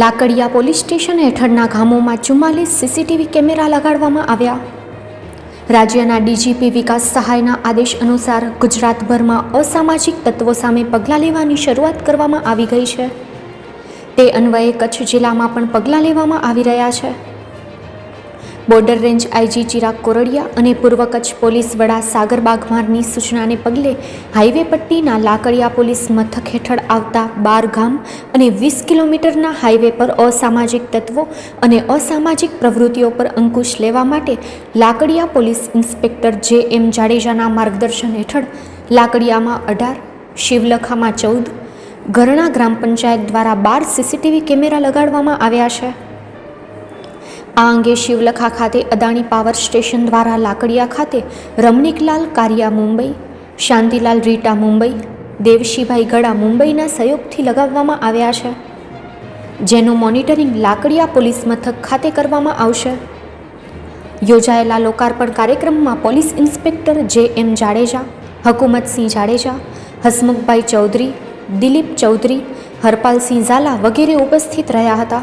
Lakadia police station હેઠળના ગામોમાં ચુમ્માલીસ સીસીટીવી કેમેરા લગાડવામાં આવ્યા. રાજ્યના ડીજીપી વિકાસ સહાયના આદેશ અનુસાર ગુજરાતભરમાં અસામાજિક તત્વો સામે પગલાં લેવાની શરૂઆત કરવામાં આવી ગઈ છે. તે અન્વયે કચ્છ જિલ્લામાં પણ પગલાં લેવામાં આવી રહ્યા છે. Border range IG Chirag Kordiya અને પૂર્વ કચ્છ પોલીસ વડા સાગર બાઘમારની સૂચનાને પગલે હાઈવે પટ્ટીના લાકડિયા પોલીસ મથક હેઠળ આવતા બાર ગામ અને વીસ કિલોમીટરના હાઈવે પર અસામાજિક તત્વો અને અસામાજિક પ્રવૃત્તિઓ પર અંકુશ લેવા માટે લાકડિયા પોલીસ ઇન્સ્પેક્ટર જે એમ જાડેજાના માર્ગદર્શન હેઠળ લાકડિયામાં અઢાર, શિવલખામાં ચૌદ ગરણા ગ્રામ પંચાયત દ્વારા બાર સીસીટીવી કેમેરા લગાડવામાં આવ્યા છે. આ અંગે શિવલખા ખાતે અદાણી પાવર સ્ટેશન દ્વારા લાકડિયા ખાતે રમણીકલાલ કારિયા મુંબઈ, શાંતિલાલ રીટા મુંબઈ, દેવશીભાઈ ગળા મુંબઈના સહયોગથી લગાવવામાં આવ્યા છે. જેનું મોનિટરિંગ લાકડિયા પોલીસ મથક ખાતે કરવામાં આવશે. યોજાયેલા લોકાર્પણ કાર્યક્રમમાં પોલીસ ઇન્સ્પેક્ટર જે એમ જાડેજા, હકુમતસિંહ જાડેજા, હસમુખભાઈ ચૌધરી, દિલીપ ચૌધરી, હરપાલસિંહ ઝાલા વગેરે ઉપસ્થિત રહ્યા હતા.